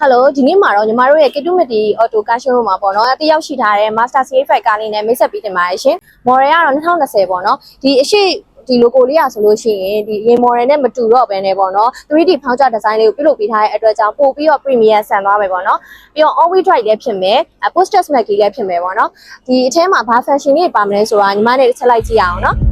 ဟယ်လိုဒီနေ့မှာတော့ညီမတို့ရဲ့ Kitumiti Auto Car Showroom မှာပေါ့နော်တယောက်ရှိထားတဲ့ Master CA5 ကားလေးနဲ့မိတ်ဆက်ပေးတင်ပါတယ်ရှင် model ကတော့2020ပေါ့နော်ဒီအရှိဒီ logo လေးอ่ะဆိုလို့ရှိရင်ဒီရင် model နဲ့မတူတော့ဘဲနဲ့ပေါ့နော် 3D ဖောင်းကြ design လေးကိုပြုလုပ်ပေးထားတဲ့အတွက်ကြောင့်ပို့ပြီးတော့ premium ဆန်သွားမယ်ပေါ့နော်ပြီးတော့ all wheel drive လည်းဖြစ်မယ် poster smack ကြီးလည်းဖြစ်မယ်ပေါ့နော်ဒီအထဲမှာဘာ fashion လေးပါမလဲဆိုတာညီမနဲ့တစ်ချက်လိုက်ကြည့်ရအောင်နော်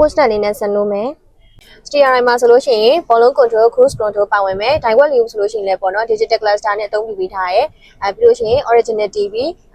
poster လေးနဲ့ဆက်လို့မယ် steering မှာဆိုလို့ရှိရင် volume control cruise control ပါဝင်မယ် direct view ဆိုလို့ရှိရင်လည်းပေါ့နော် digital cluster နဲ့အသုံးပြုပေးထားရဲအဲပြီးလို့ရှိရင် original TV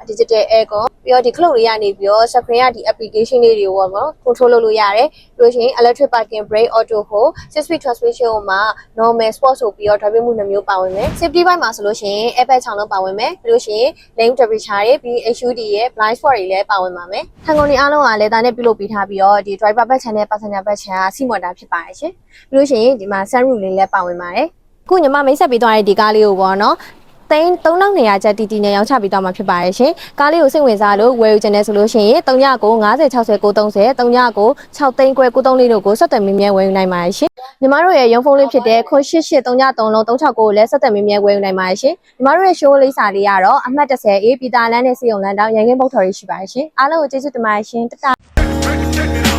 digital aircon ပြီးတော့ဒီ cloud လေးကနေပြီးတော့ screen ကဒီ application လေးတွေကိုပေါ့နော် control လုပ်လို့ရတယ်ပြီးလို့ရှိရင် electric parking brake auto hold six speed transmission မှာ normal sport ဆိုပြီးတော့ driving မှုနှမျိုးပါဝင်မယ် safety bike မှာဆိုလို့ရှိရင် airbag 6လုံးပါဝင်မယ်ပြီးလို့ရှိရင် lane temperature တွေပြီး HUD ရဲ့ blind spot တွေလည်းပါဝင်ပါမယ်ထန်ကုန်တွေအားလုံးကလည်းဒါနဲ့ပြုလုပ်ပေးထားပြီးတော့ဒီ driver back channel passenger back channel ကစီမွန်တာဖြစ်ပါတယ်ရှင်ပြီးလို့ရှိရင်ဒီမှာ sunroof လေးလည်းပါဝင်ပါတယ်ခုညီမမိတ်ဆက်ပေးသွားတဲ့ဒီကားလေးကိုပေါ့နော် သိန်း3200ကျပ်တီတီနဲ့ရောင်းချပေးသွားမှာဖြစ်ပါတယ်ရှင်။ကားလေးကိုစိတ်ဝင်စားလို့ဝယ်ယူချင်တယ်ဆိုလို့ရှိရင်3ညကို90 60 930 3ညကို6သိန်းခွဲ930တို့ကိုဆက်သွယ်မြင်းမြဲဝယ်ယူနိုင်ပါတယ်ရှင်။ညီမတို့ရဲ့ရုံဖုန်းလေးဖြစ်တဲ့9883ည3လုံး369ကိုလည်းဆက်သွယ်မြင်းမြဲဝယ်ယူနိုင်ပါတယ်ရှင်။ညီမတို့ရဲ့ show လေးစာလေးကတော့အမှတ်30 A ပြည်တာလန်းနဲ့စီယုံလန်းတောင်းရန်ကင်းဘုတ်ထော်ရေးရှိပါတယ်ရှင်။အားလုံးကိုကျေးဇူးတင်ပါတယ်ရှင်။တတ Check it out.